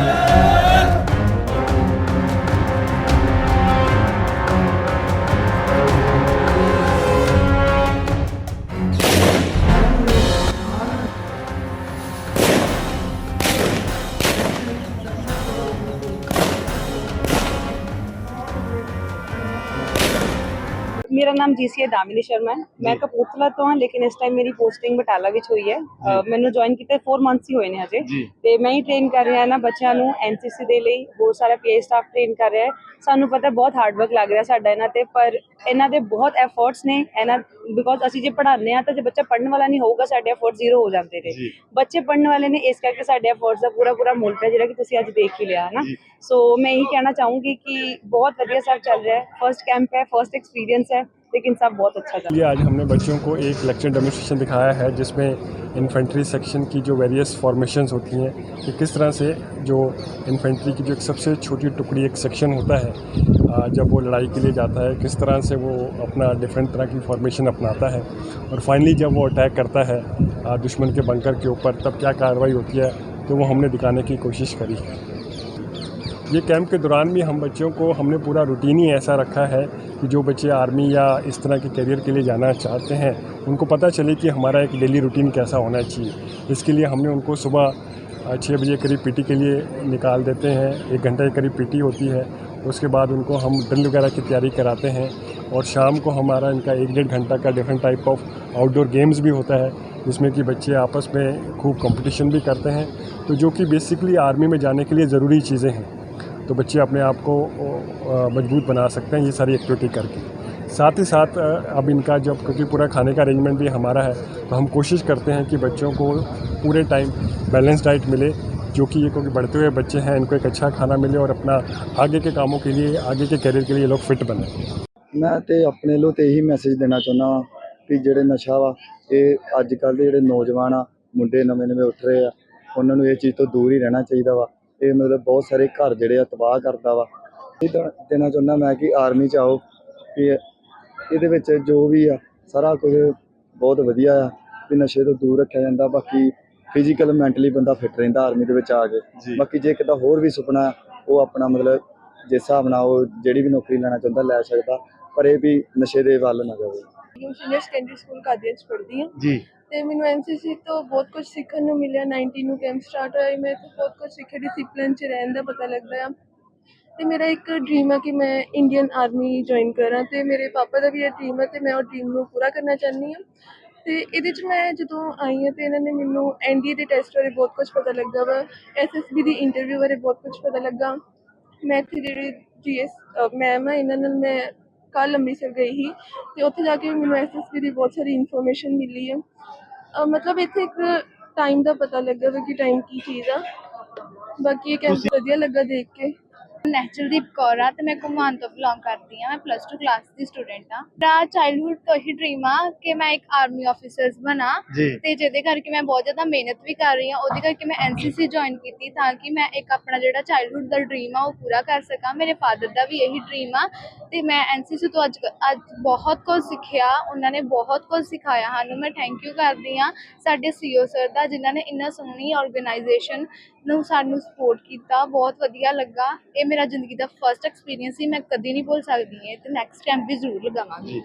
Yeah. ਮੇਰਾ ਨਾਮ ਜੀ ਜੀਸੀਏ ਦਾਮਿਨੀ ਸ਼ਰਮਾ ਹੈ। ਮੈਂ ਕਪੂਰਥਲਾ ਤੋਂ ਹਾਂ ਲੇਕਿਨ ਇਸ ਟਾਈਮ ਮੇਰੀ ਪੋਸਟਿੰਗ ਬਟਾਲਾ ਵਿੱਚ ਹੋਈ ਹੈ। ਮੈਨੂੰ ਜੁਆਇਨ ਕੀਤੇ 4 ਮੰਥਸ ਹੀ ਹੋਏ ਨੇ ਹਜੇ। ਤੇ ਮੈਂ ਹੀ ਟ੍ਰੇਨ ਕਰ ਰਿਹਾ ਨਾ ਬੱਚਿਆਂ ਨੂੰ ਐਨਸੀਸੀ ਦੇ ਲਈ। ਬਹੁਤ ਸਾਰਾ ਪੀਏ ਸਟਾਫ ਟ੍ਰੇਨ ਕਰ ਰਿਹਾ ਹੈ। ਸਾਨੂੰ ਪਤਾ ਬਹੁਤ ਹਾਰਡ ਵਰਕ ਲੱਗ ਰਿਹਾ ਸਾਡਾ ਇਹਨਾਂ ਤੇ ਪਰ ਇਹਨਾਂ ਦੇ ਬਹੁਤ ਐਫਰਟਸ ਨੇ। ਇਹਨਾਂ ਬਿਕੋਜ਼ ਅਸੀਂ ਜੇ ਪੜ੍ਹਾਉਂਦੇ ਆ ਤਾਂ ਜੇ ਬੱਚਾ ਪੜ੍ਹਨ ਵਾਲਾ ਨਹੀਂ ਹੋਊਗਾ ਸਾਡੇ ਐਫਰਟ ਜ਼ੀਰੋ ਹੋ ਜਾਂਦੇ ਨੇ। ਬੱਚੇ ਪੜ੍ਹਨ ਵਾਲੇ ਨੇ ਇਸ ਕਰਕੇ ਸਾਡੇ ਐਫਰਟਸ ਦਾ ਪੂਰਾ ਪੂਰਾ ਮੁੱਲ ਹੈ ਜਿਹੜਾ ਕਿ ਤੁਸੀਂ ਅੱਜ ਦੇਖ ਹੀ ਲਿਆ ਹਨਾ। ਸੋ ਮੈਂ ਇਹੀ ਕਹਿਣਾ ਚਾਹੂੰਗੀ ਕਿ ਬਹੁਤ ਵਧੀਆ ਸਭ ਚੱਲ ਰਿਹਾ ਹੈ। ਫਰਸਟ ਕੈਂਪ ਹੈ ਫਰਸਟ ਐਕਸਪੀਰੀਅੰਸ ਹੈ। लेकिन सब बहुत अच्छा रहा ये आज हमने बच्चों को एक लेक्चर डेमोस्ट्रेशन दिखाया है, जिसमें इन्फेंट्री सेक्शन की जो वेरियस फॉर्मेशंस होती हैं, कि किस तरह से जो इन्फेंट्री की जो एक सबसे छोटी टुकड़ी, एक सेक्शन होता है जब वो लड़ाई के लिए जाता है, किस तरह से वो अपना डिफरेंट तरह की फॉर्मेशन अपनाता है, और फाइनली जब वो अटैक करता है दुश्मन के बंकर के ऊपर, तब क्या कार्रवाई होती है तो वो हमने दिखाने की कोशिश करी। है ये कैंप के दौरान भी हम बच्चों को, हमने पूरा रूटीन ही ऐसा रखा है कि जो बच्चे आर्मी या इस तरह के करियर के लिए जाना चाहते हैं, उनको पता चले कि हमारा एक डेली रूटीन कैसा होना चाहिए। इसके लिए हमने उनको सुबह छः बजे करीब पीटी के लिए निकाल देते हैं। एक घंटे के करीब पीटी होती है। उसके बाद उनको हम ड्रिल वगैरह की तैयारी कराते हैं और शाम को हमारा इनका एक डेढ़ घंटा का different type of outdoor games भी होता है, जिसमें कि बच्चे आपस में खूब कंपटीशन भी करते हैं। तो जो कि बेसिकली आर्मी में जाने के लिए ज़रूरी चीज़ें हैं। तो बच्चे अपने आप को अ, मजबूत बना सकते हैं ये सारी एक्टिविटी करके साथ ही साथ अ, अब इनका जब क्योंकि पूरा खाने का अरेंजमेंट भी हमारा है तो हम कोशिश करते हैं कि बच्चों को पूरे टाइम बैलेंस डाइट मिले जो कि ये क्योंकि बढ़ते हुए बच्चे हैं इनको एक अच्छा खाना मिले और अपना आगे के कामों के लिए आगे के करियर के लिए ये लोग फिट बने ਮੈਂ ਤੇ ਆਪਣੇ ਵੱਲੋਂ ਤੇ ਇਹੀ ਮੈਸੇਜ ਦੇਣਾ ਚਾਹੁੰਦਾ ਵਾਂ ਕਿ ਜਿਹੜੇ ਨਸ਼ਾ ਵਾ ਇਹ ਅੱਜ ਕੱਲ੍ਹ ਦੇ ਜਿਹੜੇ ਨੌਜਵਾਨ ਆ ਮੁੰਡੇ ਨਵੇਂ ਨਵੇਂ ਉੱਠ ਰਹੇ ਆ ਉਹਨਾਂ ਨੂੰ ਇਹ ਚੀਜ਼ ਤੋਂ ਦੂਰ ਹੀ ਰਹਿਣਾ ਚਾਹੀਦਾ ਵਾ ਇਹ ਮਤਲਬ ਬਹੁਤ ਸਾਰੇ ਘਰ ਜਿਹੜੇ ਆ ਤਬਾਹ ਕਰਦਾ ਵਾ। ਇਹ ਦੇਣਾ ਚਾਹੁੰਦਾ ਮੈਂ ਕਿ ਆਰਮੀ ਚ ਆਓ ਕਿ ਇਹਦੇ ਵਿੱਚ ਜੋ ਵੀ ਆ ਸਾਰਾ ਕੁਝ ਬਹੁਤ ਵਧੀਆ ਆ। ਕਿ ਨਸ਼ੇ ਤੋਂ ਦੂਰ ਰੱਖਿਆ ਜਾਂਦਾ ਬਾਕੀ ਫਿਜ਼ੀਕਲ ਮੈਂਟਲੀ ਬੰਦਾ ਫਿੱਟ ਰਹਿੰਦਾ ਆਰਮੀ ਦੇ ਵਿੱਚ ਆ ਕੇ। ਬਾਕੀ ਜੇ ਕਿਤਾ ਹੋਰ ਵੀ ਸੁਪਨਾ ਉਹ ਆਪਣਾ ਮਤਲਬ ਜਿਸ ਹਿਸਾਬ ਨਾਲ ਉਹ ਜਿਹੜੀ ਵੀ ਨੌਕਰੀ ਲੈਣਾ ਚਾਹੁੰਦਾ ਲੈ ਸਕਦਾ ਪਰ ਇਹ ਵੀ ਨਸ਼ੇ ਦੇ ਵੱਲ ਨਾ ਜਾਵੇ। ਮੈਂ ਸੀਨੀਅਰ ਸੈਕੰਡਰੀ ਸਕੂਲ ਕਾਦੀਆਂ 'ਚ ਪੜ੍ਹਦੀ ਹਾਂ। ਜੀ। ਤੇ ਮੈਨੂੰ ਐਨਸੀਸੀ ਤੋਂ ਬਹੁਤ ਕੁਝ ਸਿੱਖਣ ਨੂੰ ਮਿਲਿਆ। 19 ਨੂੰ ਕੈਂਪ ਸਟਾਰਟ ਹੋਇਆ। ਮੈਂ ਤੋਂ ਬਹੁਤ ਕੁਝ ਸਿੱਖਿਆ। ਡਿਸਪਲਿਨ 'ਚ ਰਹਿਣ ਦਾ ਪਤਾ ਲੱਗਦਾ ਆ। ਤੇ ਮੇਰਾ ਇੱਕ ਡ੍ਰੀਮ ਆ ਕਿ ਮੈਂ ਇੰਡੀਅਨ ਆਰਮੀ ਜੁਆਇਨ ਕਰਾਂ। ਤੇ ਮੇਰੇ ਪਾਪਾ ਦਾ ਵੀ ਇਹ ਡ੍ਰੀਮ ਹੈ ਤੇ ਮੈਂ ਉਹ ਡ੍ਰੀਮ ਨੂੰ ਪੂਰਾ ਕਰਨਾ ਚਾਹੁੰਦੀ ਹਾਂ। ਤੇ ਇਹਦੇ 'ਚ ਮੈਂ ਜਦੋਂ ਆਈ ਹਾਂ ਤੇ ਇਹਨਾਂ ਨੇ ਮੈਨੂੰ ਐਨਡੀਏ ਦੇ ਟੈਸਟ ਬਾਰੇ ਬਹੁਤ ਕੁਝ ਪਤਾ ਲੱਗਾ ਵਾ। ਐਸਐਸਬੀ ਦੀ ਇੰਟਰਵਿਊ ਬਾਰੇ ਬਹੁਤ ਕੁਝ ਪਤਾ ਲੱਗਾ। ਮੈਂ ਇੱਥੇ ਜਿਹੜੇ ਜੀਐਸ ਮੈਮ ਆ ਇਹਨਾਂ ਨਾਲ ਮੈਂ ਕੱਲ੍ਹ ਅੰਮ੍ਰਿਤਸਰ ਗਈ ਸੀ ਤੇ ਉੱਥੇ ਜਾ ਕੇ ਵੀ ਮੈਨੂੰ ਐਸਐਸਬੀ ਦੀ ਬਹੁਤ ਸਾਰੀ ਇਨਫੋਰਮੇਸ਼ਨ ਮਿਲੀ ਹੈ ਅਹ ਮਤਲਬ ਇੱਥੇ ਇੱਕ ਟਾਈਮ ਦਾ ਪਤਾ ਲੱਗਾ ਵੀ ਕਿ ਟਾਈਮ ਕੀ ਚੀਜ਼ ਆ ਬਾਕੀ ਇਹ ਕੈਂਪ ਵਧੀਆ ਲੱਗਾ ਦੇਖ ਕੇ ਨੈਚਰਲਦੀਪ ਕੌਰ ਆ ਤੇ ਮੈਂ ਘੁਮਾਨ ਤੋਂ ਬਿਲੋਂਗ ਕਰਦੀ ਆ। ਮੈਂ ਪਲੱਸ 2 ਕਲਾਸ ਦੀ ਸਟੂਡੈਂਟ ਆ। ਮੇਰਾ ਚਾਈਲਡਹੂਡ ਤੋਂ ਹੀ ਡ੍ਰੀਮ ਆ ਕਿ ਮੈਂ ਇੱਕ ਆਰਮੀ ਆਫੀਸਰਸ ਬਣਾ ਤੇ ਜਿਹਦੇ ਕਰਕੇ ਮੈਂ ਬਹੁਤ ਜ਼ਿਆਦਾ ਮਿਹਨਤ ਵੀ ਕਰ ਰਹੀ ਆ। ਉਹਦੇ ਕਰਕੇ ਮੈਂ ਐਨਸੀਸੀ ਜੁਆਇਨ ਕੀਤੀ ਤਾਂ ਕਿ ਮੈਂ ਇੱਕ ਆਪਣਾ ਜਿਹੜਾ ਚਾਈਲਡਹੂਡ ਦਾ ਡ੍ਰੀਮ ਆ ਉਹ ਪੂਰਾ ਕਰ ਸਕਾਂ। ਮੇਰੇ ਫਾਦਰ ਦਾ ਵੀ ਇਹੀ ਡ੍ਰੀਮ ਆ ਤੇ ਮੈਂ ਐਨਸੀਸੀ ਤੋਂ ਅੱਜ ਅੱਜ ਬਹੁਤ ਕੁਝ ਸਿੱਖਿਆ। ਉਹਨਾਂ ਨੇ ਬਹੁਤ ਕੁਝ ਸਿਖਾਇਆ ਸਾਨੂੰ। ਮੈਂ ਥੈਂਕ ਯੂ ਕਰਦੀ ਆ ਸਾਡੇ ਸੀਓ ਸਰ ਦਾ ਜਿਨ੍ਹਾਂ ਨੇ ਇੰਨਾ ਸੋਹਣੀ ਆਰਗੇਨਾਈਜੇਸ਼ਨ ਨੂੰ ਸਾਨੂੰ ਸਪੋਰਟ ਕੀਤਾ। ਬਹੁਤ ਵਧੀਆ ਲੱਗਾ। ਇਹ ਮੇਰਾ ਜ਼ਿੰਦਗੀ ਦਾ ਫਰਸਟ ਐਕਸਪੀਰੀਅੰਸ ਸੀ, ਮੈਂ ਕਦੀ ਨਹੀਂ ਭੁੱਲ ਸਕਦੀ ਇਹ, ਤੇ ਨੈਕਸਟ ਟਾਈਮ ਵੀ ਜ਼ਰੂਰ ਲਗਾਵਾਂਗੀ।